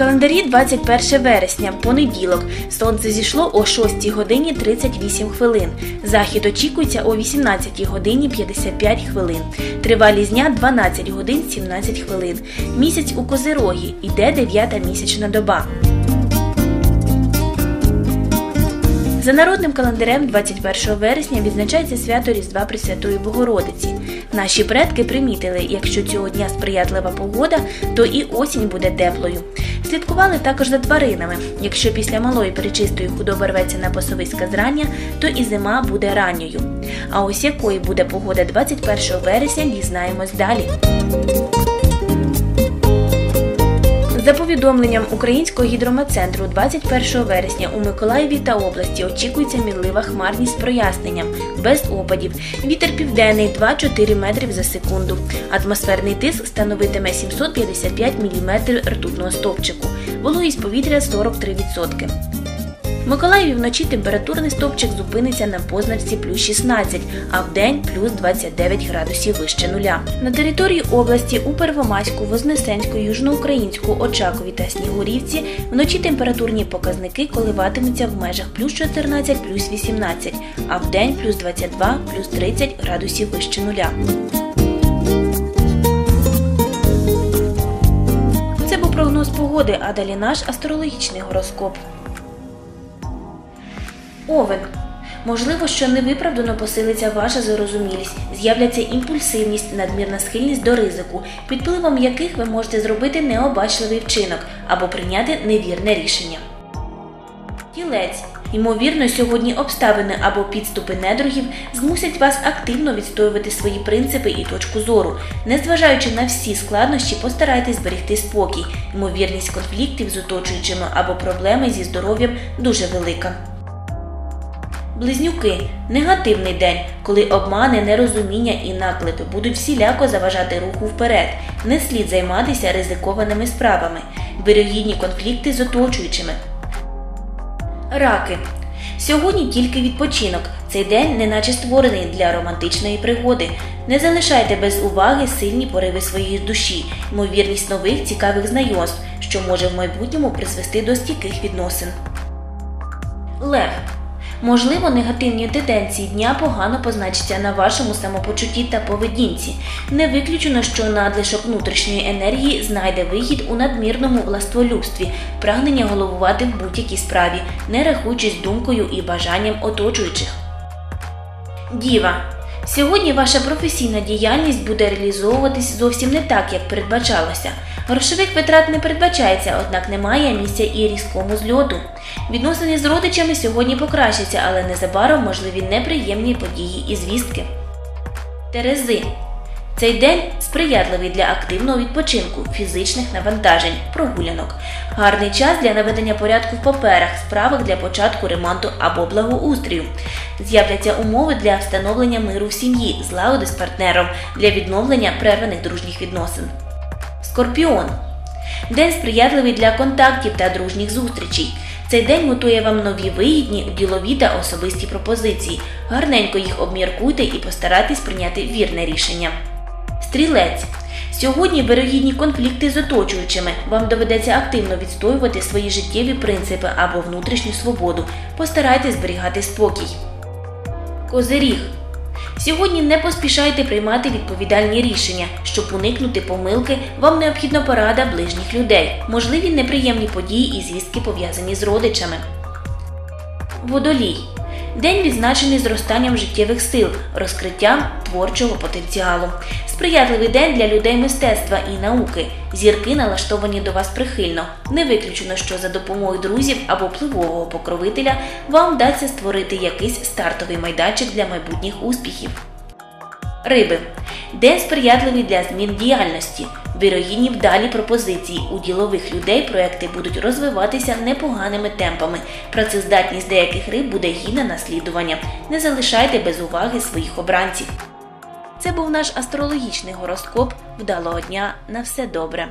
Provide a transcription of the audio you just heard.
Календарі 21 вересня, понеділок. Сонце зійшло о 6 годині 38 хвилин. Захід очікується о 18 годині 55 хвилин. Тривалість дня 12 годин 17 хвилин. Місяць у Козирогі. Іде 9 місячна доба. За народним календарем 21 вересня відзначається свято Різдва Пресвятої Богородиці. Наші предки примітили, якщо цього дня сприятлива погода, то і осінь буде теплою. Слідкували також за тваринами. Якщо після малої перечистої худоби рветься на пасовиська зрання, то і зима буде ранньою. А ось якою буде погода 21 вересня, дізнаємось далі. За повідомленням Українського гідрометцентру 21 вересня у Миколаєві та області очікується мінлива хмарність з проясненням, без опадів. Вітер південний 2-4 метрів за секунду. Атмосферний тиск становитиме 755 мм ртутного стовпчику. Вологість повітря 43%. В Миколаєві вночі температурний стопчик зупиниться на позначці плюс 16, а в день плюс 29 градусів вище нуля. На території області у Первомайську, Вознесенську, Южноукраїнську, Очакові та Снігурівці вночі температурні показники коливатимуться в межах плюс 14, плюс 18, а в день плюс 22, плюс 30 градусів вище нуля. Це був прогноз погоди, а далі наш астрологічний гороскоп. Овен. Можливо, що невиправдано посилиться ваша зарозумілість, з'являться імпульсивність, надмірна схильність до ризику, під впливом яких ви можете зробити необачливий вчинок або прийняти невірне рішення. Тілець. Ймовірно, сьогодні обставини або підступи недругів змусять вас активно відстоювати свої принципи і точку зору. Незважаючи на всі складнощі, постарайтесь зберегти спокій. Ймовірність конфліктів з оточуючими або проблеми зі здоров'ям дуже велика. Близнюки негативний день, коли обмани, нерозуміння і наклепи будуть всіляко заважати руху вперед. Не слід займатися ризикованими справами, вирогідні конфлікти з оточуючими. Раки. Сьогодні тільки відпочинок. Цей день неначе створений для романтичної пригоди. Не залишайте без уваги сильні пориви своєї душі, ймовірність нових цікавих знайомств, що може в майбутньому призвести до стійких відносин. Лев. Можливо, негативні тенденції дня погано позначаться на вашому самопочутті та поведінці. Не виключено, що надлишок внутрішньої енергії знайде вихід у надмірному властволюбстві, прагнення головувати в будь-якій справі, не рахуючись думкою і бажанням оточуючих. Діва. Сьогодні ваша професійна діяльність буде реалізовуватись зовсім не так, як передбачалося. Грошових витрат не передбачається, однак немає місця і різкому зльоту. Відносини з родичами сьогодні покращаться, але незабаром можливі неприємні події і звістки. Терези. Цей день сприятливий для активного відпочинку, фізичних навантажень, прогулянок. Гарний час для наведення порядку в паперах, справах для початку ремонту або благоустрію. З'являться умови для встановлення миру в сім'ї, злагоди з партнером, для відновлення прерваних дружніх відносин. Скорпіон. День сприятливий для контактів та дружніх зустрічей. Цей день готує вам нові вигідні, ділові та особисті пропозиції. Гарненько їх обміркуйте і постарайтесь прийняти вірне рішення. Стрілець. Сьогодні вирогідні конфлікти з оточуючими. Вам доведеться активно відстоювати свої життєві принципи або внутрішню свободу. Постарайтесь зберігати спокій. Козиріг. Сьогодні не поспішайте приймати відповідальні рішення. Щоб уникнути помилки, вам необхідна порада ближніх людей, можливі неприємні події і звістки пов'язані з родичами. Водолій. День відзначений зростанням життєвих сил, розкриттям творчого потенціалу. Сприятливий день для людей мистецтва і науки. Зірки налаштовані до вас прихильно. Не виключено, що за допомогою друзів або впливового покровителя вам вдасться створити якийсь стартовий майданчик для майбутніх успіхів. Риби. День сприятливий для змін діяльності. Вірогідні вдалі пропозиції. У ділових людей проекти будуть розвиватися непоганими темпами. Працездатність деяких риб буде гідна наслідування. Не залишайте без уваги своїх обранців. Це був наш астрологічний гороскоп. Вдалого дня на все добре.